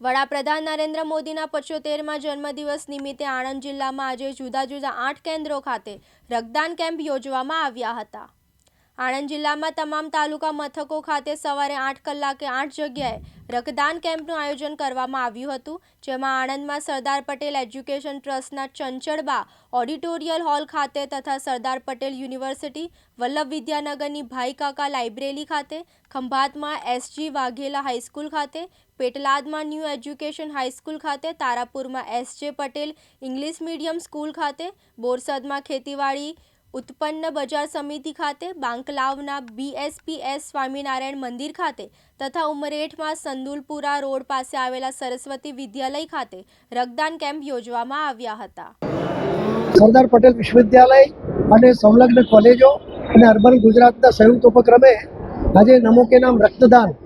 વડાપ્રધાન નરેન્દ્ર મોદીના પંચોતેરમાં જન્મદિવસ નિમિત્તે આણંદ જિલ્લામાં આજે જુદા જુદા આઠ કેન્દ્રો ખાતે રક્તદાન કેમ્પ યોજવામાં આવ્યા હતા. આણંદ જિલ્લામાં તમામ તાલુકા મથકો ખાતે સવારે આઠ કલાકે આઠ જગ્યાએ રક્તદાન કેમ્પનું આયોજન કરવામાં આવ્યું હતું, જેમાં આણંદમાં સરદાર પટેલ એજ્યુકેશન ટ્રસ્ટના ચંચળબા ઓડિટોરિયલ હોલ ખાતે તથા સરદાર પટેલ યુનિવર્સિટી, વલ્લભ વિદ્યાનગરની ભાઈ કાકા લાઇબ્રેરી ખાતે, ખંભાતમાં એસજી વાઘેલા હાઈસ્કૂલ ખાતે, પેટલાદમાં ન્યૂ એજ્યુકેશન હાઈસ્કૂલ ખાતે, તારાપુરમાં S J Patel English medium school ખાતે, બોરસદમાં ખેતીવાડી ઉત્પન્ન બજાર સમિતિ ખાતે, બાંકલાવના બીએસપીએસ સ્વામિનારાયણ મંદિર ખાતે તથા ઉમરેઠમાં સંદુલપુરા રોડ પાસે આવેલા સરસ્વતી વિદ્યાલય ખાતે રક્તદાન કેમ્પ યોજવામાં આવ્યા હતા. સરદાર પટેલ વિશ્વવિદ્યાલય અને સંલગ્ન કોલેજો અને અર્બન ગુજરાતના સંયુક્ત ઉપક્રમે આજે નમો નામ રક્તદાન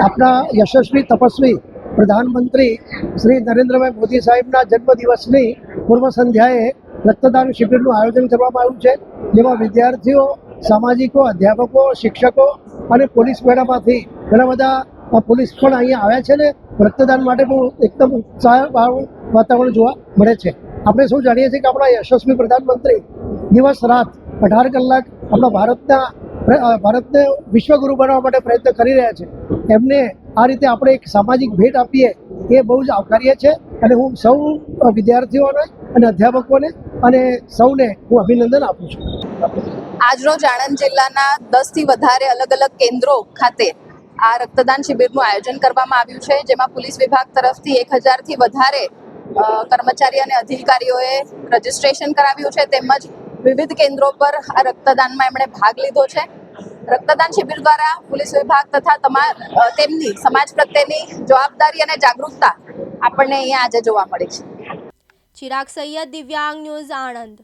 આપણા યશસ્વી તપસ્વી પ્રધાનમંત્રી શ્રી નરેન્દ્રભાઈ મોદી સાહેબના જન્મદિવસની પૂર્વ સંધ્યાએ રક્તદાન શિબિરનું આયોજન કરવામાં આવ્યું છે, જેમાં વિદ્યાર્થીઓ, સામાજિકો, અધ્યાપકો, શિક્ષકો અને પોલીસ મેળામાંથી ઘણા બધા પોલીસ પણ અહીંયા આવ્યા છે ને, રક્તદાન માટે પણ એકદમ ઉત્સાહવાળું વાતાવરણ જોવા મળે છે. આપણે સૌ જાણીએ છીએ કે આપણા યશસ્વી પ્રધાનમંત્રી દિવસ રાત અઢાર કલાક આપણા ભારતના ભારતને વિશ્વગુરુ બનાવવા માટે પ્રયત્ન કરી રહ્યા છે. એમને આ રીતે આપણે એક સામાજિક ભેટ આપીએ એ બહુ જ આવકાર્ય છે અને હું સૌ વિદ્યાર્થીઓને અને અધ્યાપકોને અને સૌને હું અભિનંદન આપું છું. આજરોજ આણંદ જિલ્લાના દસથી વધારે અલગ અલગ કેન્દ્રો ખાતે આ રક્તદાન શિબિરનું આયોજન કરવામાં આવ્યું છે, જેમાં પોલીસ વિભાગ તરફથી એક હજારથી વધારે કર્મચારી અને અધિકારીઓએ રજીસ્ટ્રેશન કરાવ્યું છે, તેમજ વિવિધ કેન્દ્રો પર આ રક્તદાનમાં એમણે ભાગ લીધો છે. રક્તદાન શિબિર દ્વારા પોલીસ વિભાગ તથા તેમની, સમાજ પ્રત્યેની જવાબદારી અને જાગૃતતા આપણને અહીંયા આજે જોવા મળી છે. ચિરાગ સૈયદ, દિવ્યાંગ ન્યૂઝ આણંદ.